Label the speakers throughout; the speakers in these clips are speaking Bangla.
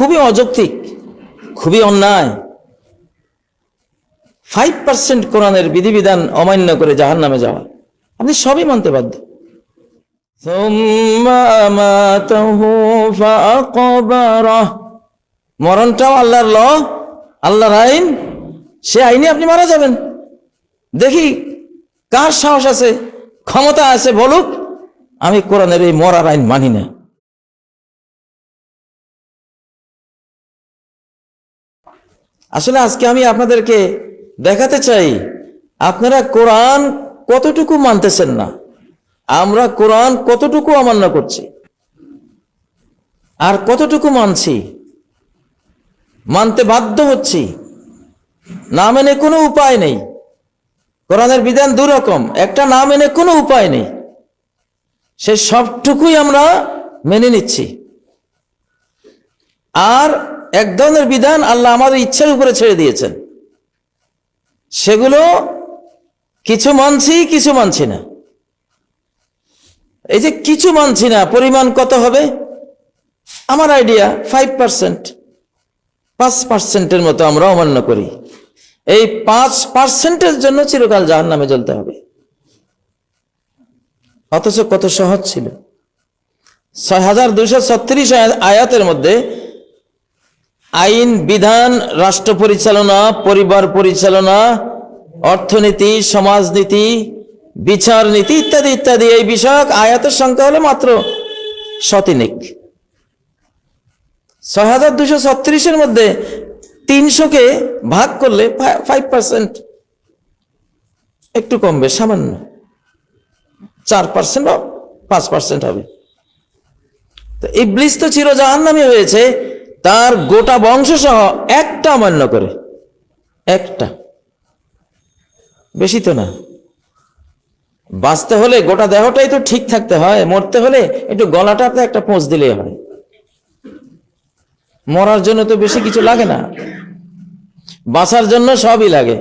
Speaker 1: খুবই অযৌক্তিক, খুবই অন্যায়। ফাইভ পার্সেন্ট কোরআনের বিধিবিধান অমান্য করে জাহান নামে যাওয়া। আপনি সবই মানতে বাধ্য। মরণটাও আল্লাহর ল, আল্লাহর আইন। সে আইনে আপনি মারা যাবেন। দেখি কার সাহস আছে, ক্ষমতা আছে বলুক, আমি কোরআনের এই মরার আইন মানি না। আসলে আজকে আমি আপনাদেরকে দেখাতে চাই, আপনারা কোরআন কতটুকু মানতেছেন না? আমরা কোরআন কতটুকু অমান্য করছি? আর কতটুকু মানছি? মানতে বাধ্য হচ্ছি। না মেনে কোনো উপায় নেই। কোরআনের বিধান দুরকম, একটা না মেনে কোনো উপায় নেই। সে সবটুকুই আমরা মেনে নিচ্ছি। আর এক ধরনের বিধান আল্লাহ আমাদের ইচ্ছার উপরে ছেড়ে দিয়েছেন। সেগুলো কিছু মানছি কিছু মানছি না। এই যে কিছু মানছি না, পরিমাণ কত হবে? আমার আইডিয়া ফাইভ পার্সেন্ট পাঁচ পার্সেন্টের মতো আমরা অমান্য করি। এই পাঁচ পার্সেন্টের জন্য চিরকাল জাহান নামে জ্বলতে হবে। অথচ কত সহজ ছিল। ছয় হাজার দুইশো ছত্রিশ আয়াতের মধ্যে আইন, বিধান, রাষ্ট্র পরিচালনা, পরিবার পরিচালনা, অর্থনীতি, সমাজনীতি, বিচার নীতি ইত্যাদি ইত্যাদি। এই বিষয়ক আয়াতের সংখ্যা হলো মাত্র শতিনিক ছয় হাজার দুশো ছত্রিশের মধ্যে তিনশোকে ভাগ করলে ফাইভ পার্সেন্ট একটু কমবে, সামান্য। চার পার্সেন্ট বা পাঁচ পার্সেন্ট হবে। তো ইবলিস তো চির জাহান্নামী হয়েছে। তার গোটা বংশ সহ একটা অমান্য করে। একটা। বেশি তো না। বাঁচতে হলে গোটা দেহটাই তো ঠিক থাকতে হয়, মরতে হলে একটু গলাটাতে একটা পোঁচ দিলেই হয়। মরার জন্য তো বেশি কিছু লাগে না। বাঁচার জন্য সবই লাগে।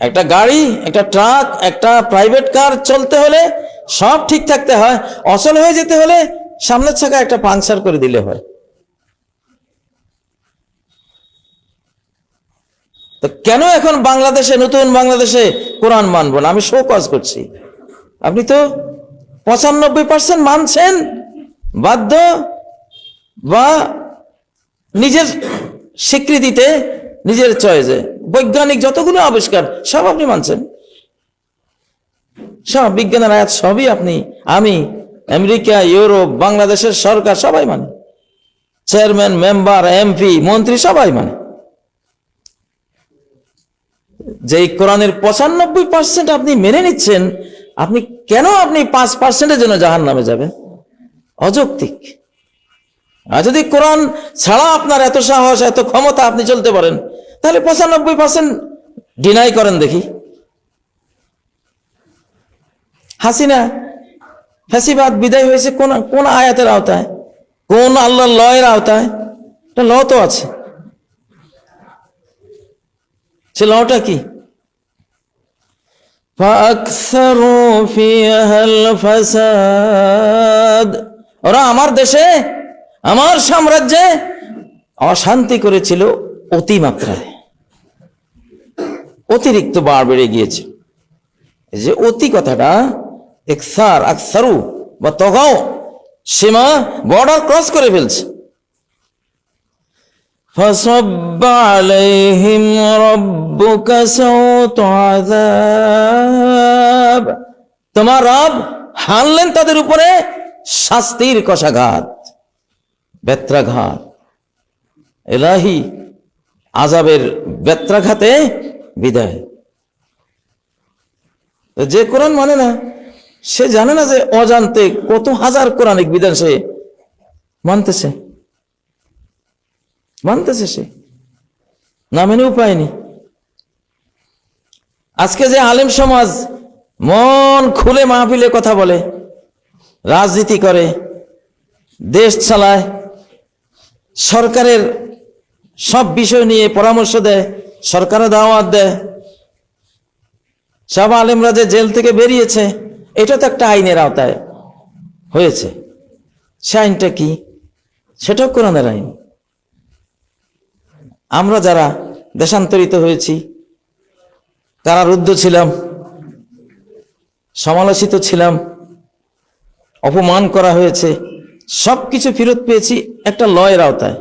Speaker 1: একটা গাড়ি, একটা ট্রাক, একটা প্রাইভেট কার চলতে হলে সব ঠিক থাকতে হয়, অচল হয়ে যেতে হলে সামনের চাকা একটা পাংচার করে দিলে হয়। তো কেন এখন বাংলাদেশে, নতুন বাংলাদেশে কোরআন মানব না? আমি শো কাজ করছি। আপনি তো পঁচানব্বই পার্সেন্ট মানছেন, বাধ্য বা নিজের স্বীকৃতিতে, নিজের চয়েসে বৈজ্ঞানিক যতগুলো আবিষ্কার, সব আপনি মানছেন। সব বিজ্ঞানের আয়াত, সবই আপনি, আমি আমেরিকা, ইউরোপ, বাংলাদেশের সরকার সবাই মানে। চেয়ারম্যান, মেম্বার, এমপি, মন্ত্রী সবাই মানে। যে কোরআনের পঁচানব্বই পার্সেন্ট আপনি মেনে নিচ্ছেন, আপনি কেন আপনি পাঁচ পার্সেন্টের জন্য জাহান নামে যাবেন? অযৌক্তিক। আর যদি কোরআন ছাড়া আপনার এত সাহস, এত ক্ষমতা আপনি চলতে পারেন, তাহলে পঁচানব্বই পার্সেন্ট ডিনাই করেন দেখি। হাসিনা ফ্যাসিবাদ, বিদায় হয়েছে কোন কোন আয়াতের আওতায়? কোন আল্লাহ লয়ের আওতায়? ল তো আছে। সে লটা কি? ওরা আমার দেশে, আমার সাম্রাজ্যে অশান্তি করেছিল অতিমাত্রায়। অতিরিক্ত বাড় বেড়ে গিয়েছে। যে অতি কথাটা একসার আকসারু বা তগাও সীমা বর্ডার ক্রস করে ফেলছে فصب عليهم ربك سوط عذاب তোমার রব হানলেন তাদের উপরে শাস্তির কষাঘাত বেত্রাঘাত এলাহি আজাবের বেত্রাঘাতে বিদায় তো যে কোরআন মানে না সে জানে না যে অজান্তে কত হাজার কোরআনিক বিধান সে মানতেছে। মানতেছে সে। না মেনে উপায় নেই আজকে যে আলেম সমাজ মন খুলে মাহফিলে কথা বলে, রাজনীতি করে, দেশ চালায়, সরকারের সব বিষয় নিয়ে পরামর্শ দেয় সরকারে দাওয়াত দেয়, সব আলেমরা যে জেল থেকে বেরিয়েছে এটা তো একটা আইনের আওতায় হয়েছে। সে আইনটা কি? সেটাও কোরআনের আইন। আমরা যারা দেশান্তরিত হয়েছি কারারুদ্ধ ছিলাম, সমালোচিত ছিলাম, অপমান করা হয়েছে সব কিছু ফেরত পেয়েছি একটা লয়ের আওতায়।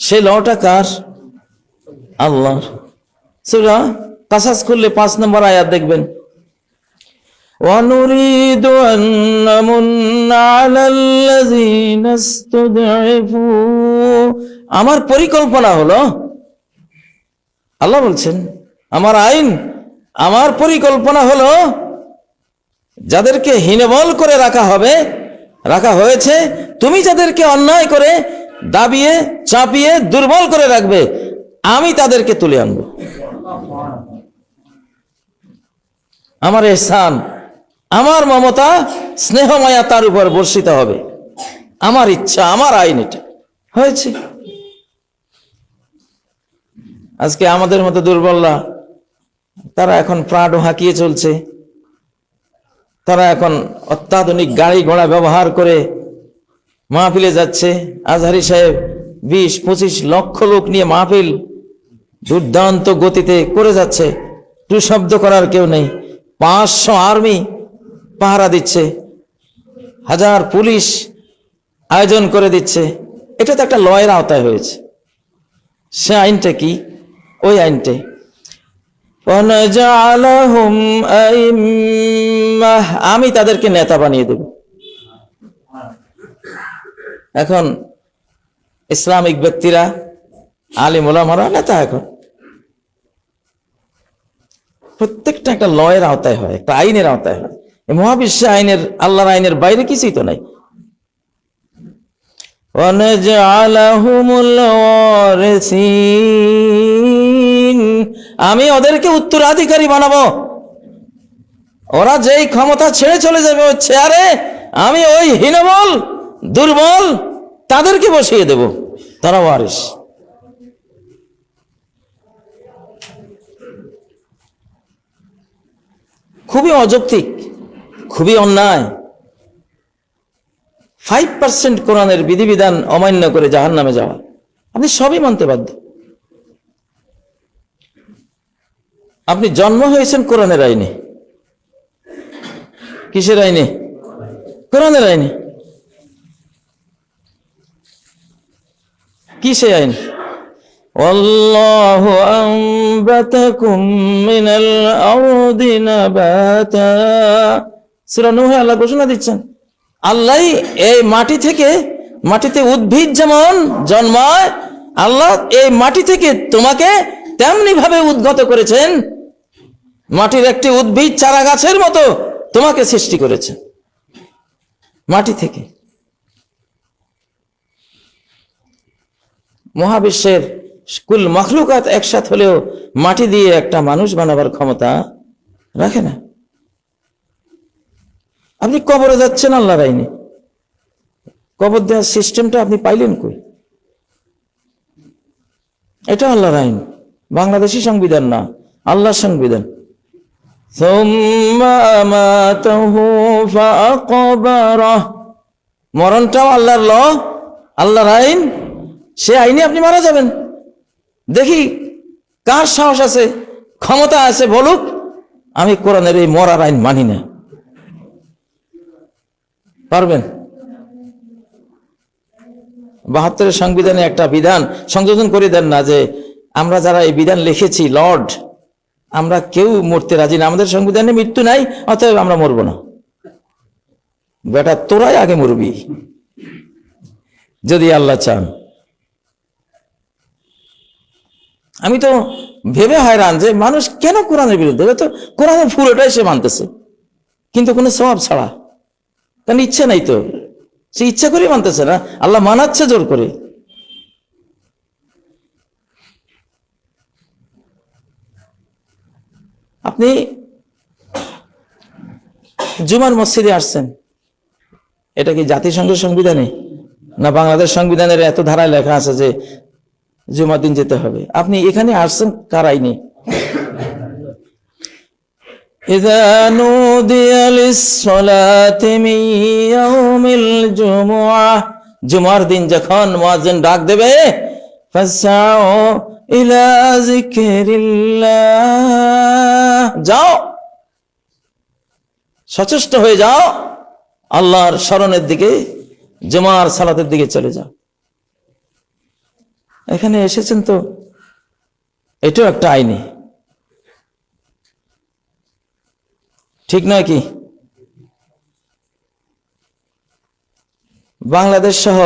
Speaker 1: সেই লটা কার? আল্লাহ সুরা কাসাস করলে পাঁচ নম্বর আয়াত দেখবেন। ونريد أن نمن على الذين استضعفوا আমার পরিকল্পনা হলো আল্লাহ বলছেন আমার আইন আমার পরিকল্পনা হলো যাদেরকে হীনবল করে রাখা হবে রাখা হয়েছে তুমি যাদেরকে অন্যায় করে দাবিয়ে চাপিয়ে দুর্বল করে রাখবে আমি তাদেরকে তুলে আনব আমার এহসান আমার মমতা স্নেহমায়া তার উপর বর্ষিত হবে। আমার ইচ্ছা, আমার আইন এটা। হয়েছে। আজকে আমাদের মতো দুর্বলরা, তারা এখন প্রাণ হাঁকিয়ে চলছে। তারা এখন অত্যাধুনিক গাড়ি ঘোড়া ব্যবহার করে মাহফিলে যাচ্ছে। আজহারি সাহেব বিশ, পঁচিশ লক্ষ লোক নিয়ে মাহফিল দুর্দান্ত গতিতে করে যাচ্ছে। টু শব্দ করার কেউ নেই। পাঁচশো আর্মি পাহারা দিচ্ছে, হাজার পুলিশ আয়োজন করে দিচ্ছে। এটা তো একটা লয়ের আওতায় হয়েছে। সে আইনটা কি? ওই আইনটা। আমি তাদেরকে নেতা বানিয়ে দেব। এখন ইসলামিক ব্যক্তিরা আলী ওলামারা নেতা এখন। প্রত্যেকটা একটা লয়ের আওতায় হয়, একটা আইনের আওতায় হয়। মহাবিশ্বে আইনের, আল্লাহর আইনের বাইরে কিছুই তো নাই। আমি ওদেরকে উত্তরাধিকারী বানাবো। ওরা যেই ক্ষমতা ছেড়ে চলে যাবে ওই চেয়ারে, আমি ওই হীনবল, দুর্বল তাদেরকে বসিয়ে দেব। তারা ওয়ারিস। খুবই অযৌক্তিক। খুবই অন্যায় ফাইভ পার্সেন্ট কোরআনের বিধিবিধান অমান্য করে জাহান নামে যাওয়া আপনি সবই মানতে বাধ্য আপনি জন্ম হয়েছেন কোরআনের আইনে কিসের আইনে কোরআনের আইনে কি সে আইন والله أنبتكم من الأرض نباتا সূরা নূহে আল্লাহ ঘোষণা দিচ্ছেন আল্লাহ এই মাটি থেকে, মাটিতে উদ্ভিদ যেমন জন্মায়, আল্লাহ এই মাটি থেকে তোমাকে তেমনি ভাবে উদ্গত করেছেন। মাটির একটি উদ্ভিদ চারা গাছের মতো তোমাকে সৃষ্টি করেছে। মাটি থেকে। মহাবিশ্বের কুল মখলুকাত একসাথ হলেও মাটি দিয়ে একটা মানুষ বানাবার ক্ষমতা রাখে না। আপনি কবরে যাচ্ছেন, আল্লাহ আইনে কবর দেওয়ার সিস্টেমটা আপনি পাইলেন কই? এটা আল্লাহর আইন বাংলাদেশি সংবিধান না, আল্লাহর সংবিধান। মরণটাও আল্লাহর ল, আল্লাহর আইন। সে আইনে আপনি মারা যাবেন। দেখি, কার সাহস আছে, ক্ষমতা আছে বলুক। আমি কোরআনের এই মরার আইন মানি না। পারবেন? বাহাত্তরের সংবিধানে একটা বিধান সংযোজন করে দেন না যে আমরা যারা এই বিধান লিখেছি, লর্ড, আমরা কেউ মরতে রাজি না। আমাদের সংবিধানে মৃত্যু নাই, অতএব আমরা মরব না। বেটা, তোরাই আগে মরবি। যদি আল্লাহ চান। আমি তো ভেবে হয়রান যে মানুষ কেন কোরআনের বিরুদ্ধে? তো কোরআনের পুরোটাই সে মানতেছে। কিন্তু কোনো স্বভাব ছাড়া। কারণ ইচ্ছে নাই তো। সে ইচ্ছা করে মানতেছে না। আল্লাহ মানাচ্ছে জোর করে। আপনি জুমার মসজিদে আসছেন। এটা কি জাতিসংঘের সংবিধানে? না বাংলাদেশ সংবিধানের এত ধারায় লেখা আছে যে জুমার দিন যেতে হবে? আপনি এখানে আসছেন কার আইনে إذا نودي للصلاة من يوم الجمعة জুমার দিন যখন মুয়াজ্জিন ডাক দেবে ফাসাউ ইলা যিকরিল্লাহ যাও সচেষ্ট হয়ে যাও আল্লাহর স্মরণের দিকে জুমার সালাতের দিকে চলে যাও এখানে এসেছেন তো এটাও একটা আইনি ঠিক নয় কি? বাংলাদেশ সহ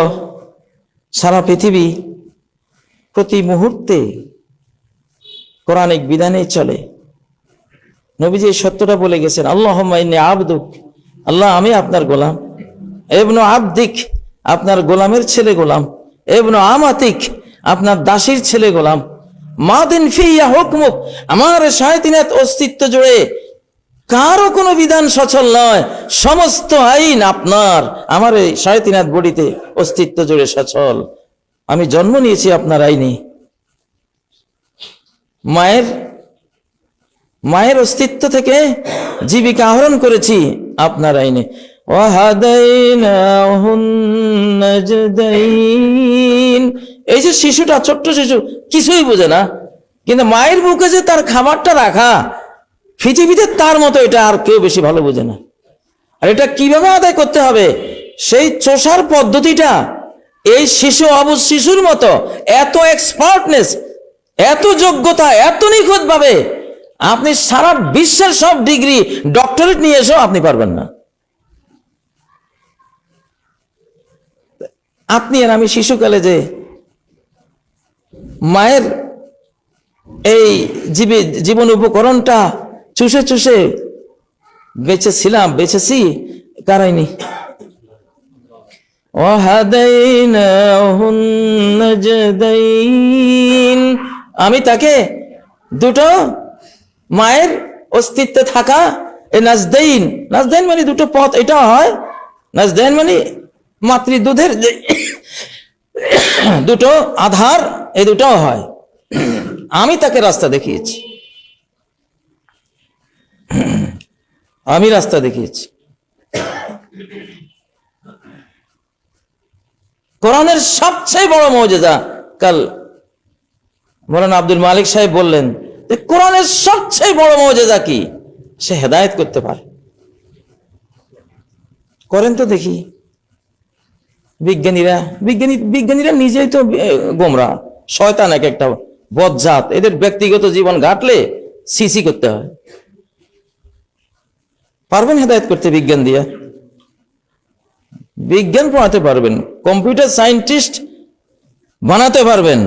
Speaker 1: সারা পৃথিবী প্রতি মুহূর্তে কোরআনিক বিধানে চলে। নবীজি সত্যটা বলে গেছেন আল্লাহ আবদুক। আল্লাহ, আমি আপনার গোলাম। এবন আবদিক, আপনার গোলামের ছেলে গোলাম। এবন আমাতিক, আপনার দাসীর ছেলে গোলাম। মা মাদিন ফিয়া হুকমুক। আমার সায়তিনাত অস্তিত্ব জুড়ে কারও কোনো বিধান সচল নয়। সমস্ত আইন আপনার। আমার এই সায়তিনাথ বডিতে অস্তিত্ব জুড়ে সচল। আমি জন্ম নিয়েছি আপনার আইনে। মায়ের মায়ের অস্তিত্ব থেকে জীবিকা আহরণ করেছি আপনার আইনে। এই যে শিশুটা, ছোট্ট শিশু, কিছুই বোঝে না। কিন্তু মায়ের বুকে যে তার খাবারটা রাখা পৃথিবীতে তার মতো এটা আর কেউ বেশি ভালো বোঝে না। আর এটা কীভাবে আদায় করতে হবে? সেই চষার পদ্ধতিটা এই শিশু অব শিশুর মতো এত এক্সপার্টনেস এত যোগ্যতা, এত নিখুঁত ভাবে আপনি সারা বিশ্বের সব ডিগ্রি ডক্টরেট নিয়ে এসেও আপনি পারবেন না। আপনি আর আমি শিশুকালে যে মায়ের এই জীবে জীবন উপকরণটা চুষে চুষে বেঁচেছিলাম, বেঁচেছি, কারাইনি। আমি তাকে দুটো মায়ের অস্তিত্বে থাকা এ নাজদাইন নাজদাইন মানে দুটো পথ, এটা হয়, নাজদাইন মানে মাতৃ দুধের দুটো আধার, এ দুটো হয়। আমি তাকে রাস্তা দেখিয়েছি। আমি রাস্তা দেখিয়েছি। কোরআনের সবচেয়ে বড় মৌজেদা কাল মৌলানা আব্দুল মালিক সাহেব বললেন যে কোরআনের সবচেয়ে বড় মৌজেদা কি? সে হেদায়েত করতে পারে। করেন তো দেখি। বিজ্ঞানীরা, বিজ্ঞানী, বিজ্ঞানীরা নিজেই তো গোমরা। শয়তান এক একটা বজ্জাত এদের ব্যক্তিগত জীবন ঘাটলে সিসি করতে হয়। পারবেন হেদায়েত করতে বিজ্ঞান দিয়ে? বিজ্ঞান পড়াতে পারবেন কম্পিউটার সায়েন্টিস্ট বানাতে পারবেন,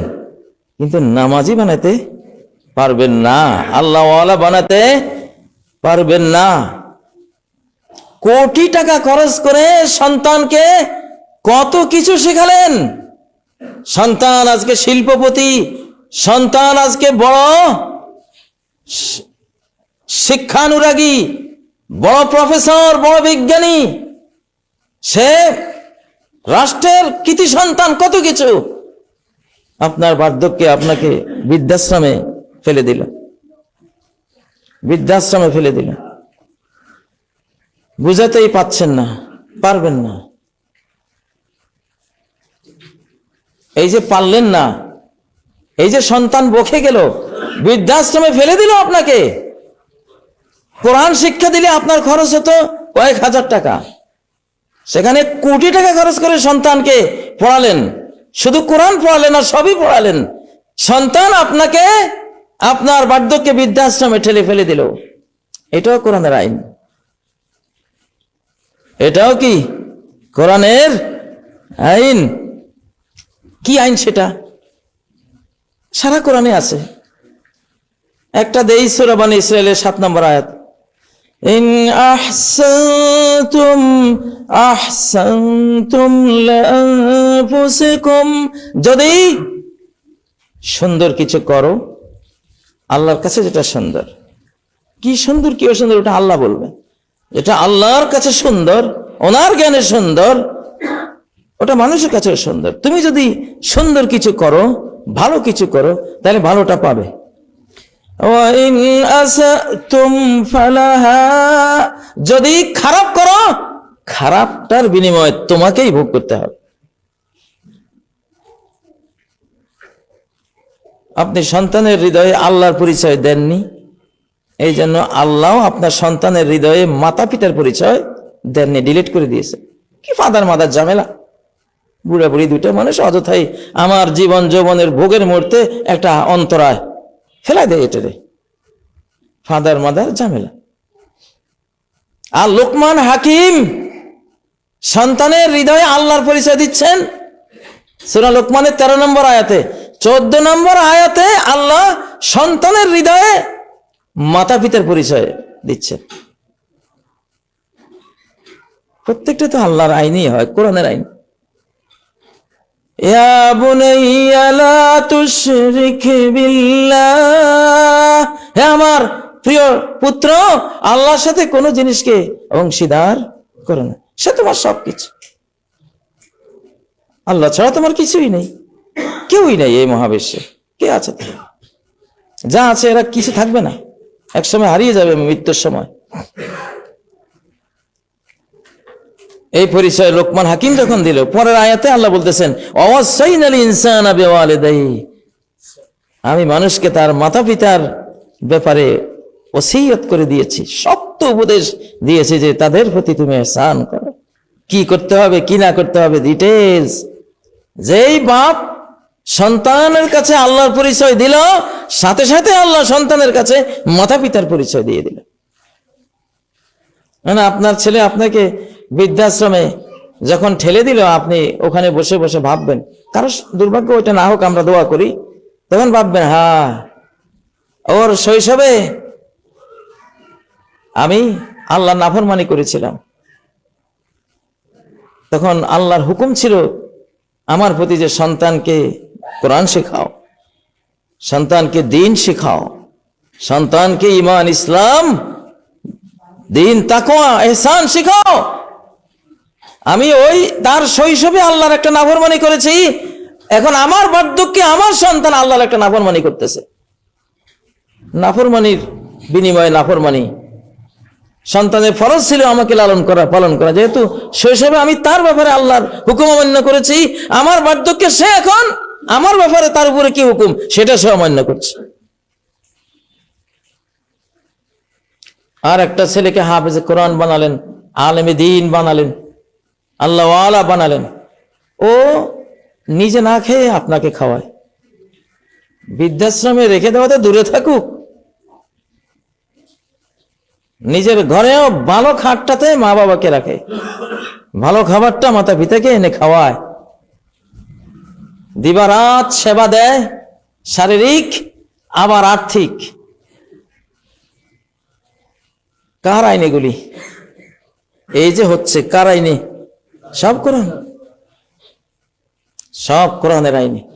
Speaker 1: কিন্তু নামাজি বানাতে পারবেন না, আল্লাহওয়ালা বানাতে পারবেন না। কোটি টাকা খরচ করে সন্তানকে কত কিছু শেখালেন? সন্তান আজকে শিল্পপতি, সন্তান আজকে বড় শিক্ষানুরাগী বড় প্রফেসর, বড় বিজ্ঞানী, সে রাষ্ট্রের কৃতি সন্তান কত কিছু? আপনার বার্ধক্যে আপনাকে বৃদ্ধাশ্রমে ফেলে দিল। বৃদ্ধাশ্রমে ফেলে দিল। বুঝাতেই পাচ্ছেন না, পারবেন না। এই যে পারলেন না, এই যে সন্তান বকে গেল, বৃদ্ধাশ্রমে ফেলে দিল আপনাকে। কোরআন শিক্ষা দিলে আপনার খরচ হতো কয়েক হাজার টাকা। সেখানে কোটি টাকা খরচ করে সন্তানকে পড়ালেন। শুধু কোরআন পড়ালেন আর সবই পড়ালেন। সন্তান আপনাকে, আপনার বার্ধক্যে বৃদ্ধাশ্রমে ঠেলে ফেলে দিল। এটাও কোরআনের আইন। এটাও কি কোরআনের আইন? কি আইন সেটা? সারা কোরআনে আছে। একটা দেই সুরাবান ইসরায়েলের সাত নম্বর আয়াত। ইন আহসানতুম আহসানতুম লিআনফুসিকুম যদি সুন্দর কিছু করো, আল্লাহর কাছে যেটা সুন্দর। কি সুন্দর, কি অসুন্দর, ওটা আল্লাহ বলবে। যেটা আল্লাহর কাছে সুন্দর, ওনার জ্ঞানে সুন্দর, ওটা মানুষের কাছে সুন্দর। তুমি যদি সুন্দর কিছু করো, ভালো কিছু করো, তাহলে ভালোটা পাবে। وإن أسأتم فلها যদি খারাপ করো, খারাপটার বিনিময়ে তোমাকেই ভোগ করতে হবে। আপনি সন্তানের হৃদয়ে আল্লাহর পরিচয় দেননি এই জন্য আল্লাহ আপনার সন্তানের হৃদয়ে মাতা পিতার পরিচয় দেননি ডিলিট করে দিয়েছে। কি ফাদার মাদার ঝামেলা? বুড়া বুড়ি দুটো মানুষ, অযথাই আমার জীবন যৌবনের ভোগের মুহূর্তে একটা অন্তরায় ফেলাই দেয় এটারে ফাদার, মাদার, ঝামেলা। আর লোকমান হাকিম সন্তানের হৃদয়ে আল্লাহর পরিচয় দিচ্ছেন। সুরা লোকমানের তেরো নম্বর আয়াতে। চোদ্দ নম্বর আয়াতে আল্লাহ সন্তানের হৃদয়ে মাতা পিতার পরিচয় দিচ্ছেন। প্রত্যেকটা তো আল্লাহর আইনই হয়, কোরআনের আইন। আমার প্রিয় পুত্র, আল্লাহর সাথে কোন জিনিসকে অংশীদার করো না। সে তোমার সবকিছু। আল্লাহ ছাড়া তোমার কিছুই নেই। কেউই নেই এই মহাবিশ্বে। কে আছে? যা আছে এরা কিছু থাকবে না। একসময় হারিয়ে যাবে মৃত্যুর সময়। এই পরিচয় লোকমান হাকিম যখন দিল, পরের আয়াতে আল্লাহ বলতেছেন অবশ্যই নালি ইনসান আমি মানুষকে তার মাতা পিতার ব্যাপারে ওসিয়ত করে দিয়েছি, শক্ত উপদেশ দিয়েছি যে তাদের প্রতি তুমি স্নান করো। কি করতে হবে, কি না করতে হবে ডিটেলস যেই বাপ সন্তানের কাছে আল্লাহর পরিচয় দিল, সাথে সাথে আল্লাহ সন্তানের কাছে মাতা পিতার পরিচয় দিয়ে দিল। মানে আপনার ছেলে আপনাকে বৃদ্ধাশ্রমে যখন ঠেলে দিল আপনি, ওখানে বসে বসে ভাববেন কারও দুর্ভাগ্য ওইটা না হোক আমরা দোয়া করি, তখন ভাববেন হ্যাঁ ওর শৈশবে আমি আল্লাহ নাফরমানি করেছিলাম। তখন আল্লাহর হুকুম ছিল, আমার প্রতি যে সন্তানকে কোরআন শেখাও, সন্তানকে দিন শেখাও, সন্তানকে ইমান ইসলাম, দিন তাকোয়া এহসান শেখাও। আমি ওই তার শৈশবে আল্লাহর একটা নাফরমানি করেছি। এখন আমার বার্ধক্যে আমার সন্তান আল্লাহর একটা নাফরমানি করতেছে। নাফরমানির বিনিময়ে নাফরমানি। সন্তানের ফরজ ছিল আমাকে লালন করা, পালন করা। যেহেতু শৈশবে আমি তার ব্যাপারে আল্লাহর হুকুম অমান্য করেছি, আমার বার্ধক্যে সে এখন আমার ব্যাপারে তার উপরে কি হুকুম, সেটা সে অমান্য করছে। আর একটা ছেলেকে হাফেজে কোরআন বানালেন, আলেমে দিন বানালেন। আল্লাহ আলা বানালেন। ও নিজে না খেয়ে আপনাকে খাওয়ায়। বৃদ্ধাশ্রমে রেখে দেওয়াতে দূরে থাকুক। নিজের ঘরেও ভালো খাটটাতে মা বাবাকে রাখে। ভালো খাবারটা মাতা পিতাকে এনে খাওয়ায়। দিবারাত সেবা দেয়, শারীরিক, আবার আর্থিক। কার আইন এগুলি এই যে হচ্ছে, কার আইনে? সব কোরআন। সব কোরআনের আইনে।